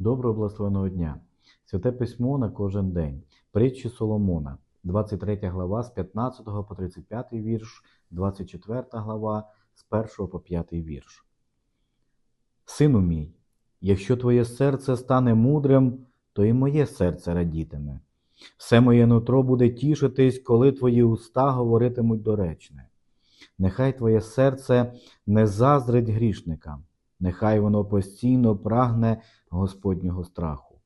Доброго благословеного дня! Святе письмо на кожен день. Притчі Соломона, 23 глава з 15 по 35 вірш, 24 глава з 1 по 5 вірш. Сину мій, якщо твоє серце стане мудрим, то і моє серце радітиме. Все моє нутро буде тішитись, коли твої уста говоритимуть доречне. Нехай твоє серце не заздрить грішникам, нехай воно постійно прагне Господнього страху.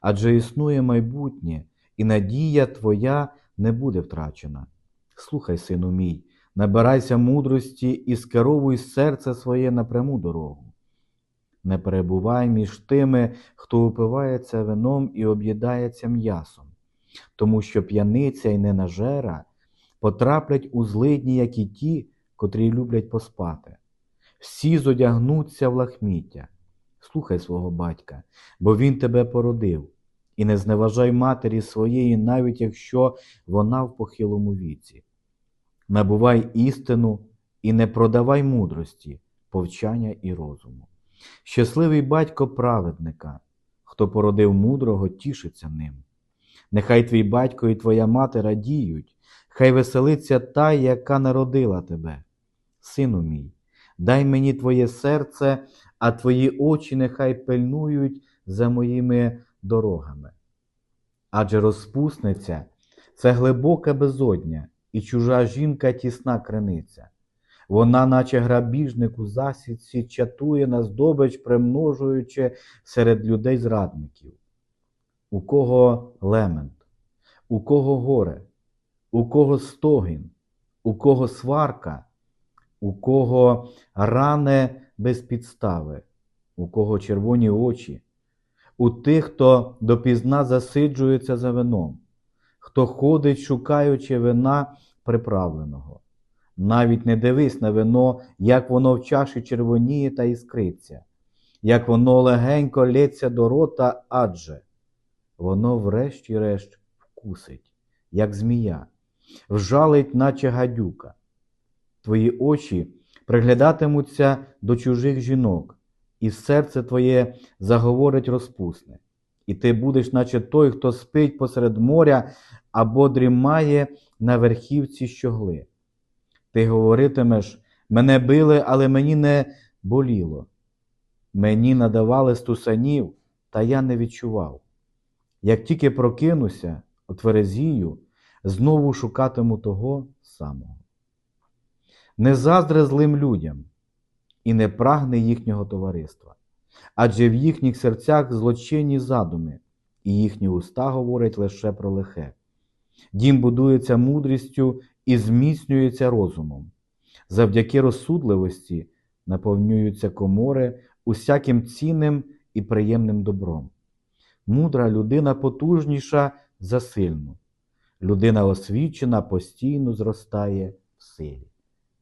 Адже існує майбутнє, і надія твоя не буде втрачена. Слухай, сину мій, набирайся мудрості і скеровуй серце своє на пряму дорогу. Не перебувай між тими, хто упивається вином і об'їдається м'ясом, тому що п'яниця й ненажера потраплять у злидні, як і ті, котрі люблять поспати. Всі зодягнуться в лахміття. Слухай свого батька, бо він тебе породив, і не зневажай матері своєї, навіть якщо вона в похилому віці. Набувай істину і не продавай мудрості, повчання і розуму. Щасливий батько праведника, хто породив мудрого, тішиться ним. Нехай твій батько і твоя мати радіють, хай веселиться та, яка народила тебе. Сину мій, дай мені твоє серце, а твої очі нехай пильнують за моїми дорогами. Адже розпусниця це глибока безодня, і чужа жінка тісна криниця. Вона, наче грабіжник у засідці, чатує на здобич, примножуючи серед людей зрадників. У кого лемент, у кого горе, у кого стогін, у кого сварка, у кого ране без підстави, у кого червоні очі, у тих, хто допізна засиджується за вином, хто ходить, шукаючи вина приправленого. Навіть не дивись на вино, як воно в чаші червоніє та іскриться, як воно легенько лється до рота, адже воно врешті-решт вкусить, як змія, вжалить, наче гадюка. Твої очі приглядатимуться до чужих жінок, і серце твоє заговорить розпусне, і ти будеш, наче той, хто спить посеред моря або дрімає на верхівці щогли. Ти говоритимеш, мене били, але мені не боліло. Мені надавали стусанів, та я не відчував. Як тільки прокинуся, отверезію, знову шукатиму того самого. Не заздри злим людям і не прагне їхнього товариства, адже в їхніх серцях злочинні задуми, і їхні уста говорять лише про лихе. Дім будується мудрістю і зміцнюється розумом. Завдяки розсудливості наповнюються комори усяким цінним і приємним добром. Мудра людина потужніша за сильну. Людина освічена постійно зростає в силі.